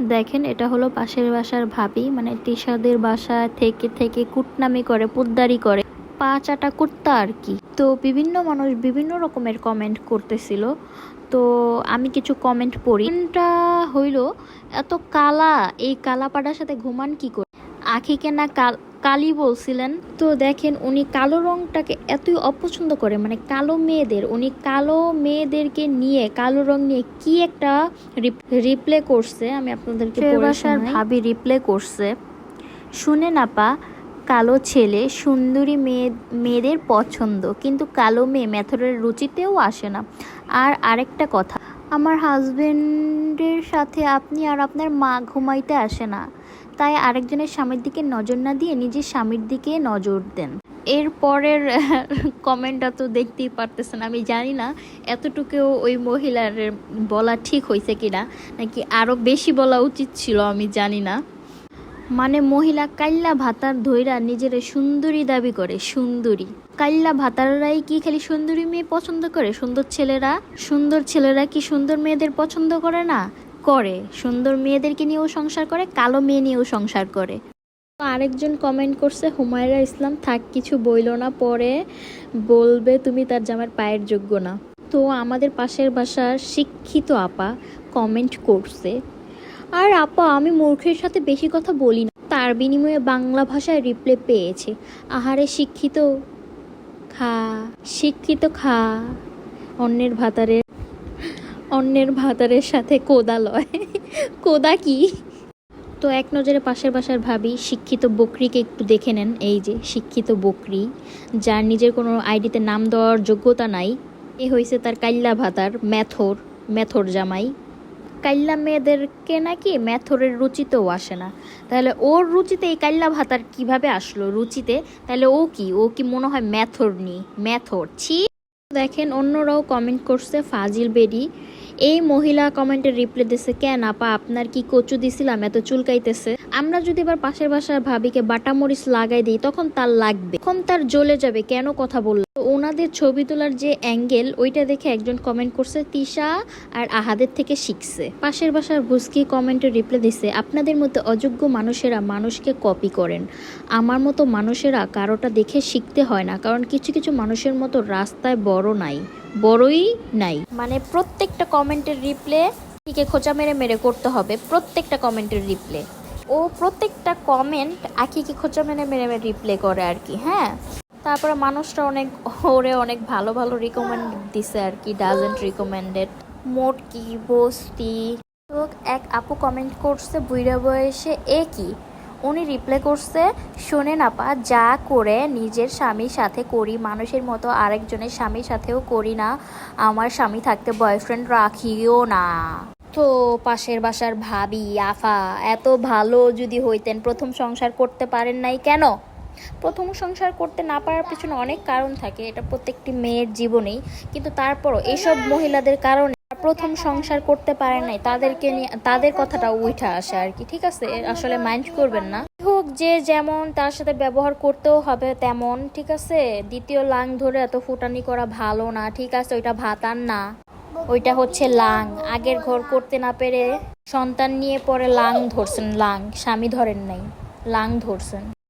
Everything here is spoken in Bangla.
দেখেন, এটা হলো পাশের বাসার ভাবি মানে তিশাদের বাসা থেকে থেকে কুটনামি করে, পুদ্দারি করে। পা চাটা কুর্তা আর কি। তো বিভিন্ন মানুষ বিভিন্ন রকমের কমেন্ট করতেছিল। তো আমি কিছু কমেন্ট পড়ি। এটা হইল, এত কালা, এই কালা পাটার সাথে ঘুমান কি করে? আখিকে না কাল কালি বলছিলেন তো দেখেন উনি কালো রংটাকে এতই অপছন্দ করে মানে কালো মেয়েদের উনি কালো মেয়েদেরকে নিয়ে কালো রং নিয়ে কি একটা রিপ্লে করছে আমি আপনাদেরকে ভাবি রিপ্লে করছে শুনে না পা কালো ছেলে সুন্দরী মেয়ে মেয়েদের পছন্দ কিন্তু কালো মেয়ে মেথরের রুচিতেও আসে না। আর আরেকটা কথা আমার হাজবেন্ডের সাথে আপনি আর আপনার মা ঘুমাইতে আসে না। তাই আরেকজনের স্বামীর দিকে নজর না দিয়ে নিজের স্বামীর দিকে নজর দেন। এর পরের কমেন্টটা তো দেখতেই পারতেছেন, আমি জানি না এতটুকুও ওই মহিলার বলা ঠিক হয়েছে কিনা, নাকি আরও বেশি বলা উচিত ছিল আমি জানি না। মানে মহিলা কাল্লা ভাতার ধৈরা নিজের সুন্দরী দাবি করে, সুন্দরী। কাল্লা ভাতাররাই কি খালি সুন্দরী মেয়ে পছন্দ করে? সুন্দর ছেলেরা? সুন্দর ছেলেরা কি সুন্দর মেয়েদের পছন্দ করে না? করে, সুন্দর মেয়েদেরকে নিয়েও সংসার করে, কালো মেয়ে নিয়েও সংসার করে। তো আরেকজন কমেন্ট করছে, হুমায়রা ইসলাম, থাক, কিছু বইল না, পরে বলবে তুমি তার জামার পায়ের যোগ্য না। তো আমাদের পাশের বাসার শিক্ষিত আপা কমেন্ট করছে, আর আপা, আমি মূর্খের সাথে বেশি কথা বলি না। তার বিনিময়ে বাংলা ভাষায় রিপ্লে পেয়েছে, আহারে শিক্ষিত খা শিক্ষিত খা, অন্যের ভাতারের অন্যের ভাতারের সাথে কোদা লয়। কোদা কি? তো এক নজরে পাশের বাসার ভাবি, শিক্ষিত বকরিকে একটু দেখে নেন। এই যে, শিক্ষিত বকরি, যার নিজের কোনো আইডিতে নাম দেওয়ার যোগ্যতা নাই। এ হয়েছে তার কাল্লা ভাতার, ম্যাথর ম্যাথর জামাই। কাল্লা মেয়েদেরকে নাকি ম্যাথরের রুচিতেও আসে না। তাহলে ওর রুচিতে এই কাল্লা ভাতার কীভাবে আসলো? রুচিতে? তাহলে ও কি? ও কি মনে হয় ম্যাথর নি? ম্যাথর? ছি। দেখেন, অন্যরাও কমেন্ট করছে, ফাজিল বেডি এই মহিলা কমেন্টের রিপ্লাই দিছে, কেন আপা, আপনার কি কচু দিছিলাম? এত চুলকাইতেছে আমরা যদি এবার পাশের বাসার ভাবিকে বাটামরিচ লাগাই দিই, তখন তার লাগবে। তখন তার জ্বলে যাবে, কেন কথা বলল? তো ওনাদের ছবি তোলার যে অ্যাঙ্গেল, ওইটা দেখে একজন কমেন্ট করছে, তিশা আর আহাদের থেকে শিখছে। পাশের বাসার ভুসকি কমেন্টে রিপ্লাই দিছে, আপনাদের মধ্যে অযোগ্য মানুষেরা মানুষকে কপি করেন। আমার মতো মানুষেরা কারোটা দেখে শিখতে হয় না, কারণ কিছু কিছু মানুষের মতো রাস্তায় বড় নাই, বড়ই নাই। মানে প্রত্যেকটা কমেন্টের রিপ্লে টিকে খোঁচা মেরে মেরে করতে হবে, প্রত্যেকটা কমেন্টের রিপ্লে ও প্রত্যেকটা কমেন্ট আখিকে খোঁচা মেরে মেরে রিপ্লে করে আর কি হ্যাঁ? তারপরে মানুষরা অনেক, ওরে অনেক ভালো ভালো রিকমেন্ড দিছে আর কি ডাজেন্ট রিকমেন্ডেড মোটকি বস্তি? তো এক আপু কমেন্ট করছে বুইরা বয়সে এ কি? উনি রিপ্লাই করছে, শোনেন আপা, যা করে নিজের স্বামীর সাথে করি, মানুষের মতো আরেকজনের স্বামীর সাথেও করি না, আমার স্বামী থাকতে বয়ফ্রেন্ড রাখিও না। তো পাশের বাসার ভাবি আফা এত ভালো যদি হইতেন, প্রথম সংসার করতে পারেন নাই কেন? প্রথম সংসার করতে না পারার পিছনে অনেক কারণ থাকে, এটা প্রত্যেকটি মেয়ের জীবনেই। কিন্তু তারপরও এইসব মহিলাদের কারণে প্রথম সংসার করতে পারে নাই, তাদেরকে নিয়ে, তাদের কথাটা উঠে আসে আর কি, ঠিক আছে? আসলে মাইন্ড করবেন না। হোক, যে যেমন তার সাথে ব্যবহার করতেও হবে তেমন, ঠিক আছে? দ্বিতীয় লাং ধরে এত ফুটানি করা ভালো না, ঠিক আছে? ওইটা ভাতার না। ওইটা হচ্ছে লাং। আগের ঘর করতে না পেরে সন্তান নিয়ে পরে লাং ধরছেন, লাং। স্বামী ধরেন নাই, লাং ধরছেন।